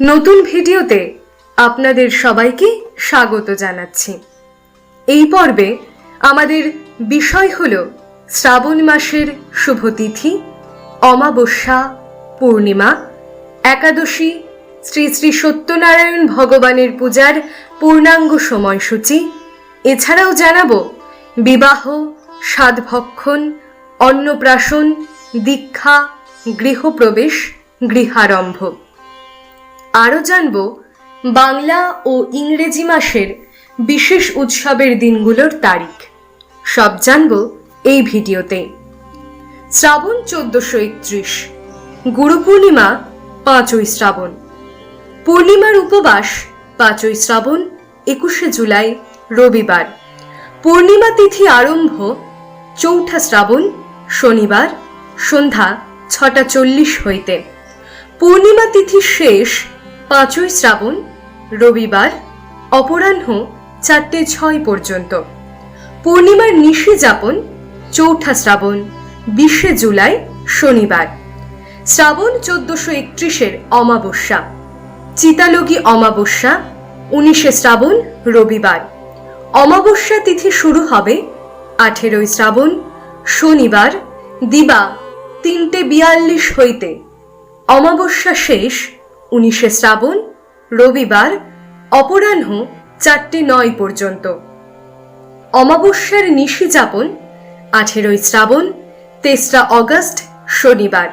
নতুন ভিডিওতে আপনাদের সবাইকে স্বাগত জানাচ্ছি। এই পর্বে আমাদের বিষয় হল শ্রাবণ মাসের শুভ তিথি, অমাবস্যা, পূর্ণিমা, একাদশী, শ্রী শ্রী সত্যনারায়ণ ভগবানের পূজার পূর্ণাঙ্গ সময়সূচি। এছাড়াও জানাব বিবাহ, সাধভক্ষণ, অন্নপ্রাশন, দীক্ষা, গৃহপ্রবেশ, গৃহারম্ভ। আরও জানব বাংলা ও ইংরেজি মাসের বিশেষ উৎসবের দিনগুলোর তারিখ। সব জানব এই ভিডিওতে। শ্রাবণ চোদ্দশো একত্রিশ, গুরু পূর্ণিমা, পাঁচই শ্রাবণ। পূর্ণিমার উপবাস, পাঁচই শ্রাবণ, একুশে জুলাই, রবিবার। পূর্ণিমা তিথি আরম্ভ, চৌঠা শ্রাবণ, শনিবার, সন্ধ্যা ছটা চল্লিশ হইতে। পূর্ণিমা তিথি শেষ পাঁচই শ্রাবণ, রবিবার, অপরাহ্ন চারটে ছয় পর্যন্ত। পূর্ণিমার নিশি যাপন, চৌঠা শ্রাবণ, বিশে জুলাই, শনিবার। শ্রাবণ চোদ্দশো একত্রিশের অমাবস্যা। চিতালগী অমাবস্যা, উনিশে শ্রাবণ, রবিবার। অমাবস্যা তিথি শুরু হবে আঠেরোই শ্রাবণ, শনিবার, দিবা তিনটে বিয়াল্লিশ হইতে। অমাবস্যা শেষ উনিশে শ্রাবণ, রবিবার, অপরাহ্ন চারটে নয় পর্যন্ত। অমাবস্যার নিশি যাপন, আঠেরোই শ্রাবণ, তেসরা অগস্ট, শনিবার।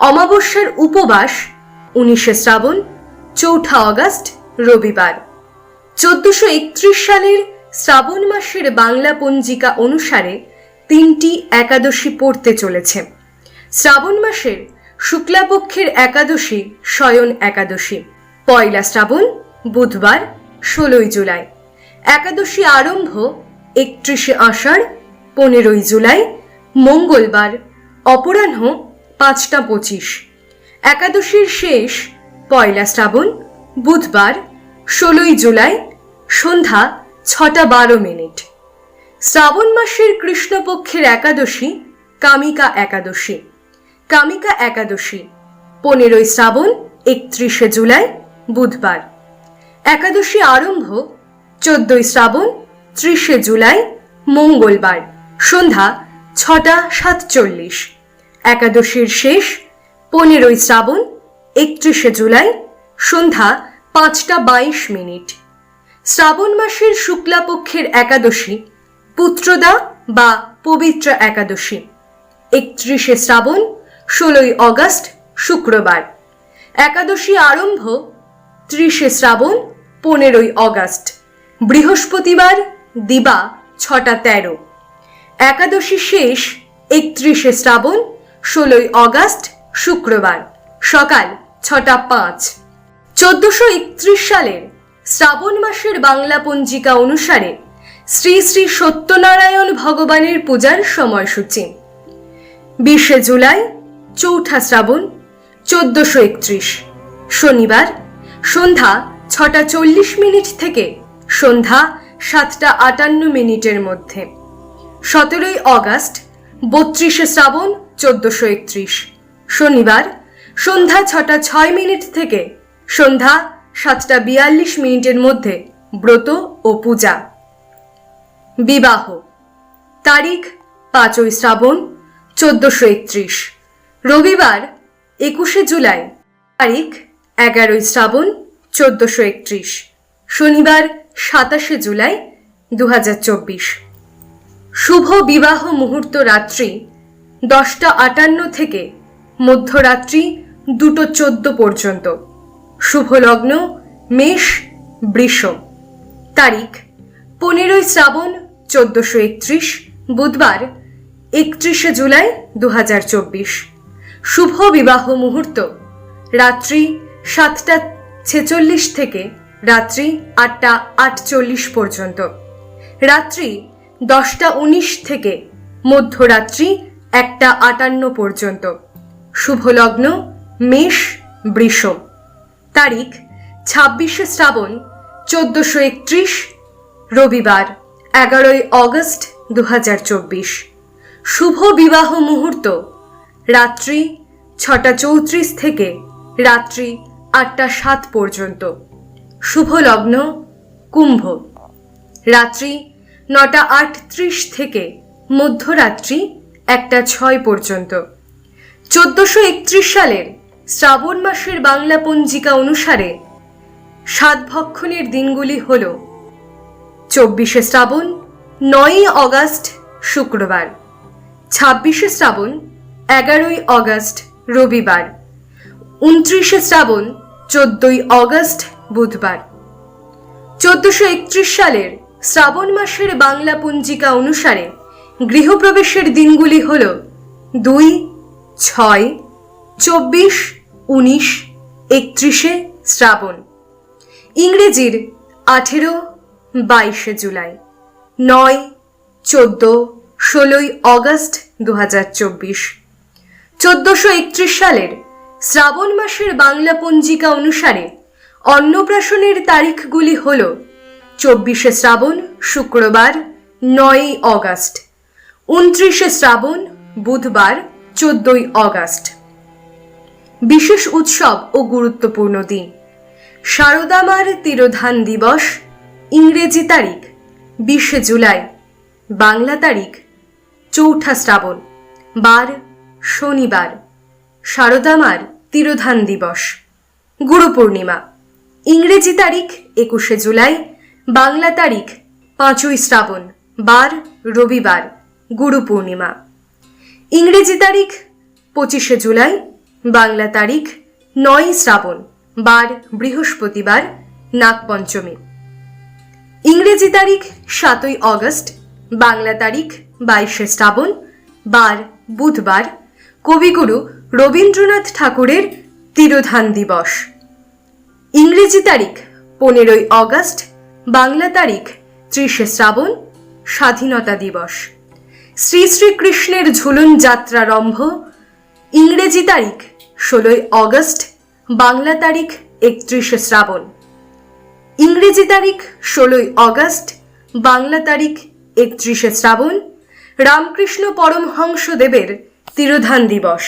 অমাবস্যার উপবাস, উনিশে শ্রাবণ, চৌঠা অগস্ট, রবিবার। চোদ্দশো একত্রিশ সালের শ্রাবণ মাসের বাংলা পঞ্জিকা অনুসারে তিনটি একাদশী পড়তে চলেছে। শ্রাবণ মাসের শুক্লাপক্ষের একাদশী শয়ন একাদশী। পয়লা শ্রাবণ, বুধবার, ষোলোই জুলাই। একাদশী আরম্ভ একত্রিশে আষাঢ়, পনেরোই জুলাই, মঙ্গলবার, অপরাহ্ন পাঁচটা পঁচিশ। একাদশীর শেষ পয়লা শ্রাবণ, বুধবার, ষোলোই জুলাই, সন্ধ্যা ছটা বারো মিনিট। শ্রাবণ মাসের কৃষ্ণপক্ষের একাদশী কামিকা একাদশী। কামিকা একাদশী, পনেরোই শ্রাবণ, একত্রিশে জুলাই, বুধবার। একাদশী আরম্ভ চোদ্দই শ্রাবণ, ত্রিশে জুলাই, মঙ্গলবার, সন্ধ্যা ছটা সাতচল্লিশ। একাদশীর শেষ পনেরোই শ্রাবণ, একত্রিশে জুলাই, সন্ধ্যা পাঁচটা বাইশ মিনিট। শ্রাবণ মাসের শুক্লাপক্ষের একাদশী, পুত্রদা বা পবিত্র একাদশী। একত্রিশে শ্রাবণ ষোলোই অগস্ট, শুক্রবার। একাদশী আরম্ভ ত্রিশে শ্রাবণ, পনেরোই অগস্ট। বৃহস্পতিবার, দিবা, ছটা তেরো। একাদশী শেষ, একত্রিশে শ্রাবণ, ষোলোই অগস্ট, শুক্রবার। সকাল, ছটা পাঁচ। চোদ্দশো একত্রিশ সালের শ্রাবণ মাসের বাংলা পঞ্জিকা অনুসারে শ্রী শ্রী সত্যনারায়ণ ভগবানের পূজার সময়সূচি। বিশে জুলাই চৌঠা শ্রাবণ, চোদ্দশো একত্রিশ। শনিবার, সন্ধ্যা ছটা চল্লিশ মিনিট থেকে সন্ধ্যা সাতটা আটান্ন মিনিটের মধ্যে। সতেরোই অগাস্ট, বত্রিশে শ্রাবণ, চোদ্দশো একত্রিশ। শনিবার, সন্ধ্যা ছটা ছয় মিনিট থেকে সন্ধ্যা সাতটা বিয়াল্লিশ মিনিটের মধ্যে ব্রত ও পূজা। বিবাহ। তারিখ, পাঁচই শ্রাবণ, চোদ্দশো একত্রিশ। রবিবার, একুশে জুলাই, তারিখ এগারোই শ্রাবণ, চোদ্দশো একত্রিশ। শনিবার, সাতাশে জুলাই দু হাজার চব্বিশ। শুভ বিবাহ মুহূর্ত রাত্রি, দশটা আটান্ন থেকে মধ্যরাত্রি দুটো চোদ্দ পর্যন্ত। শুভ লগ্ন, মেষ, বৃষ। তারিখ, পনেরোই শ্রাবণ, চোদ্দশো একত্রিশ, বুধবার, একত্রিশে জুলাই দু হাজার চব্বিশ। শুভ বিবাহ মুহূর্ত। রাত্রি সাতটা ছেচল্লিশ থেকে রাত্রি আটটা আটচল্লিশ পর্যন্ত। রাত্রি দশটা উনিশ থেকে মধ্যরাত্রি একটা আটান্ন পর্যন্ত। শুভ লগ্ন, মেষ, বৃষ। তারিখ, ছাব্বিশে শ্রাবণ, চোদ্দশো একত্রিশ, রবিবার, এগারোই অগস্ট দু হাজার চব্বিশ। শুভ বিবাহ মুহূর্ত রাত্রি ছটা চৌত্রিশ থেকে রাত্রি আটটা সাত পর্যন্ত। শুভ লগ্ন, কুম্ভ। রাত্রি নটা আটত্রিশ থেকে মধ্যরাত্রি একটা ছয় পর্যন্ত। চোদ্দশো একত্রিশ সালের শ্রাবণ মাসের বাংলা পঞ্জিকা অনুসারে সাতভক্ষণের দিনগুলি হল চব্বিশে শ্রাবণ, নয়ই অগাস্ট, শুক্রবার। ছাব্বিশে শ্রাবণ এগারোই অগাস্ট, রবিবার। উনত্রিশে শ্রাবণ, চোদ্দই অগস্ট, বুধবার। চোদ্দশো একত্রিশ সালের শ্রাবণ মাসের বাংলা পঞ্জিকা অনুসারে গৃহপ্রবেশের দিনগুলি হল দুই, ছয়, চব্বিশ, উনিশ, একত্রিশে শ্রাবণ। ইংরেজির আঠেরো, বাইশে জুলাই। নয়, চোদ্দ, ষোলোই অগস্ট দু হাজার চব্বিশ। চোদ্দশো একত্রিশ সালের শ্রাবণ মাসের বাংলা পঞ্জিকা অনুসারে অন্নপ্রাশনের তারিখগুলি হল চব্বিশে শ্রাবণ, শুক্রবার নয়ই অগাস্ট। উনত্রিশে শ্রাবণ, বুধবার, চোদ্দই অগাস্ট। বিশেষ উৎসব ও গুরুত্বপূর্ণ দিন। শারদামার তিরোধান দিবস, ইংরেজি তারিখ, বিশে জুলাই। বাংলা তারিখ, চৌঠা শ্রাবণ, বার শনিবার, শারদামার তিরোধান দিবস গুরু পূর্ণিমা ইংরেজি তারিখ একুশে জুলাই, বাংলা তারিখ পাঁচই শ্রাবণ, বার রবিবার গুরু পূর্ণিমা ইংরেজি তারিখ পঁচিশে জুলাই, বাংলা তারিখ নয় শ্রাবণ, বার বৃহস্পতিবার নাগপঞ্চমী ইংরেজি তারিখ সাতই অগস্ট, বাংলা তারিখ বাইশে শ্রাবণ, বার বুধবার কবিগুরু রবীন্দ্রনাথ ঠাকুরের তিরোধান দিবস। ইংরেজি তারিখ পনেরোই অগস্ট, বাংলা তারিখ ত্রিশে শ্রাবণ, স্বাধীনতা দিবস। শ্রী শ্রীকৃষ্ণের ঝুলন যাত্রারম্ভ ইংরেজি তারিখ ষোলোই অগস্ট, বাংলা তারিখ একত্রিশে শ্রাবণ। ইংরেজি তারিখ ষোলোই অগস্ট, বাংলা তারিখ একত্রিশে শ্রাবণ। রামকৃষ্ণ পরমহংসদেবের তিরোধান দিবস।